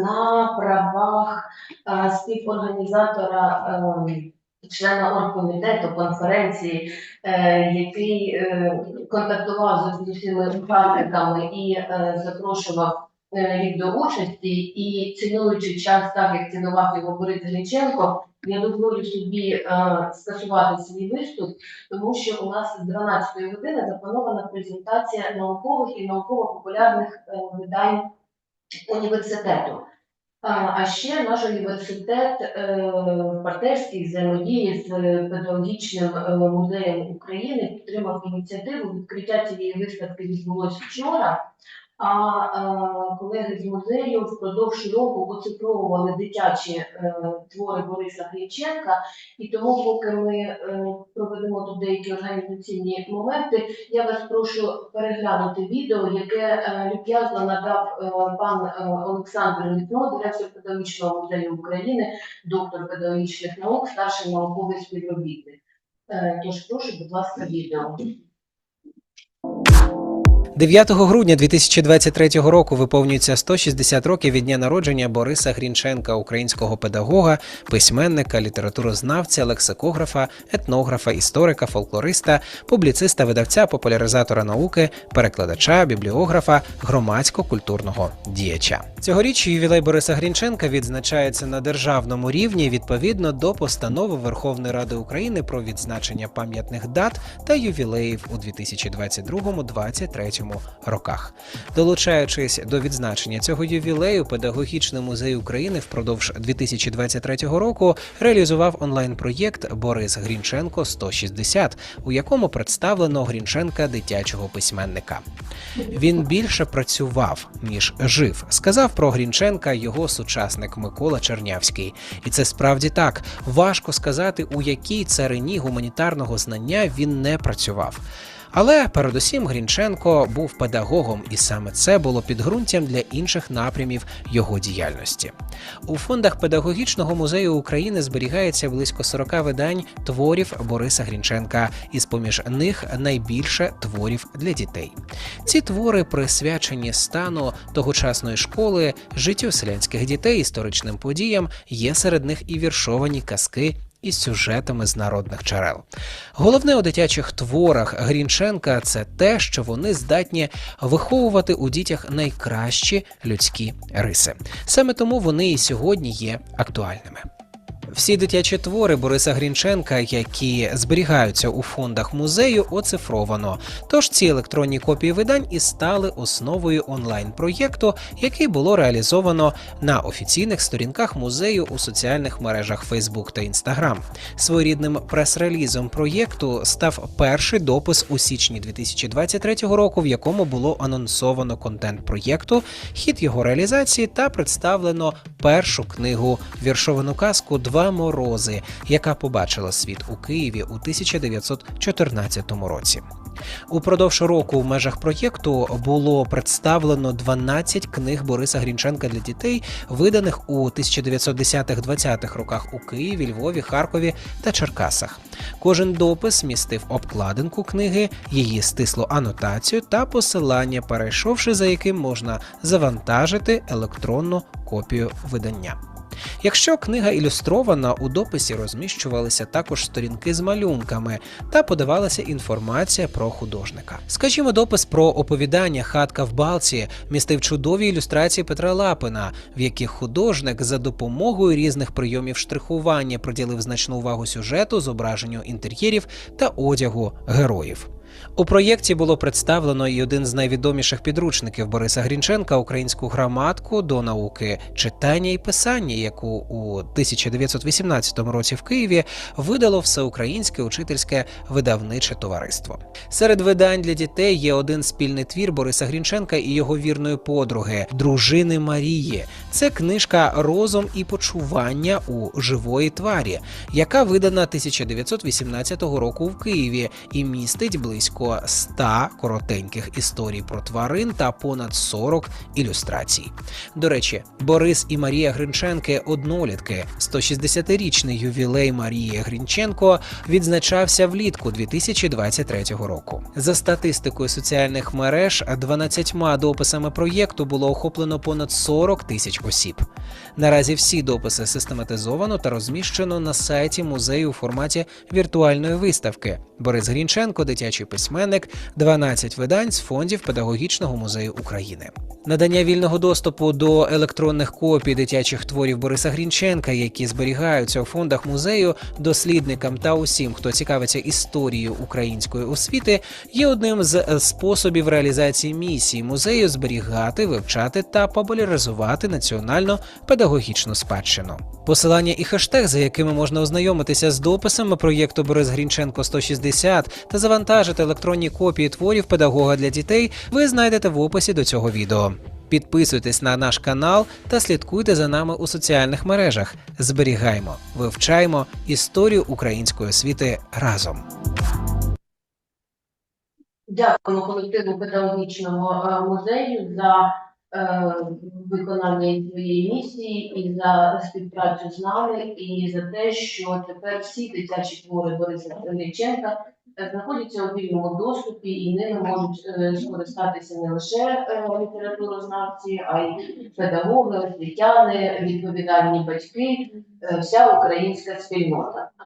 на правах е, співорганізатора, е, члена оргкомітету конференції, е, який контактував з усіма учасниками і запрошував їх до участі, і цінуючи час, так як цінував його Борис Гринченко, я дозволю собі е, скасувати свій виступ, тому що у нас з 12 години запланована презентація наукових і науково-популярних е, видань університету. А, ще наш університет е, в партнерській взаємодії з педагогічним е, музеєм України підтримав ініціативу. Відкриття цієї виставки відбулося вчора. А е, колеги з музею впродовж року оцифровували дитячі е, твори Бориса Грінченка, і тому, поки ми е, проведемо тут деякі організаційні моменти, я вас прошу переглянути відео, яке люб'язно надав пан Олександр Мітно, директор педагогічного музею України, доктор педагогічних наук, старший науковий співробітник. Тож прошу, будь ласка, відео. 9 грудня 2023 року виповнюється 160 років від дня народження Бориса Грінченка, українського педагога, письменника, літературознавця, лексикографа, етнографа, історика, фольклориста, публіциста, видавця, популяризатора науки, перекладача, бібліографа, громадсько-культурного діяча. Цьогоріч ювілей Бориса Грінченка відзначається на державному рівні відповідно до постанови Верховної Ради України про відзначення пам'ятних дат та ювілеїв у 2022-2023 роках. Долучаючись до відзначення цього ювілею, педагогічний музей України впродовж 2023 року реалізував онлайн-проєкт Борис Грінченко 160, у якому представлено Грінченка дитячого письменника. Він більше працював ніж жив. Сказав про Грінченка його сучасник Микола Чернявський. І це справді так. Важко сказати, у якій царині гуманітарного знання він не працював. Але передусім Грінченко був педагогом, і саме це було підґрунтям для інших напрямів його діяльності. У фондах педагогічного музею України зберігається близько 40 видань творів Бориса Грінченка, і з поміж них найбільше творів для дітей. Ці твори присвячені стану тогочасної школи, життю селянських дітей, історичним подіям. Є серед них і віршовані казки. Із сюжетами з народних джерел. Головне у дитячих творах Грінченка це те, що вони здатні виховувати у дітях найкращі людські риси. Саме тому вони і сьогодні є актуальними. Всі дитячі твори Бориса Грінченка, які зберігаються у фондах музею, оцифровано. Тож ці електронні копії видань і стали основою онлайн-проєкту, який було реалізовано на офіційних сторінках музею у соціальних мережах Facebook та Instagram. Своєрідним прес-релізом проєкту став перший допис у січні 2023 року, в якому було анонсовано контент проєкту, хід його реалізації та представлено першу книгу віршовану казку Два морози, яка побачила світ у Києві у 1914 році. Упродовж року в межах проєкту було представлено 12 книг Бориса Грінченка для дітей, виданих у 1910-20-х роках у Києві, Львові, Харкові та Черкасах. Кожен допис містив обкладинку книги, її стислу анотацію та посилання, перейшовши за яким можна завантажити електронну копію видання. Якщо книга ілюстрована, у дописі розміщувалися також сторінки з малюнками та подавалася інформація про художника. Скажімо, допис про оповідання Хатка в Балці містив чудові ілюстрації Петра Лапина, в яких художник за допомогою різних прийомів штрихування приділив значну увагу сюжету, зображенню інтер'єрів та одягу героїв. У проєкті було представлено і один з найвідоміших підручників Бориса Грінченка українську граматку до науки читання і писання, яку у 1918 році в Києві видало всеукраїнське учительське видавниче товариство. Серед видань для дітей є один спільний твір Бориса Грінченка і його вірної подруги дружини Марії. Це книжка Розум і почування у живої тварі, яка видана 1918 року в Києві і містить близько близько 100 коротеньких історій про тварин та понад 40 ілюстрацій. До речі, Борис і Марія Гринченки однолітки. 160-річний ювілей Марії Гринченко відзначався влітку 2023 року. За статистикою соціальних мереж, 12 дописами проєкту було охоплено понад 40 тисяч осіб. Наразі всі дописи систематизовано та розміщено на сайті музею у форматі віртуальної виставки. Борис Грінченко, дитячий письменник, 12 видань з фондів Педагогічного музею України. Надання вільного доступу до електронних копій дитячих творів Бориса Грінченка, які зберігаються у фондах музею, дослідникам та усім, хто цікавиться історією української освіти, є одним з е, способів реалізації місії музею зберігати, вивчати та популяризувати національно педагогічну спадщину. Посилання і хештег, за якими можна ознайомитися з дописами проєкту Борис Грінченко 160 та завантажити електронні копії творів педагога для дітей, ви знайдете в описі до цього відео. Підписуйтесь на наш канал та слідкуйте за нами у соціальних мережах. Зберігаємо, вивчаємо історію української освіти разом. Дякуємо колективу педагогічного е, музею за виконання своєї місії і за співпрацю з нами, і за те, що тепер всі дитячі твори Бориса Гринченка е, знаходяться у вільному доступі і ними можуть е, скористатися не лише е, літературознавці, а й педагоги, освітяни, відповідальні батьки, е, вся українська спільнота.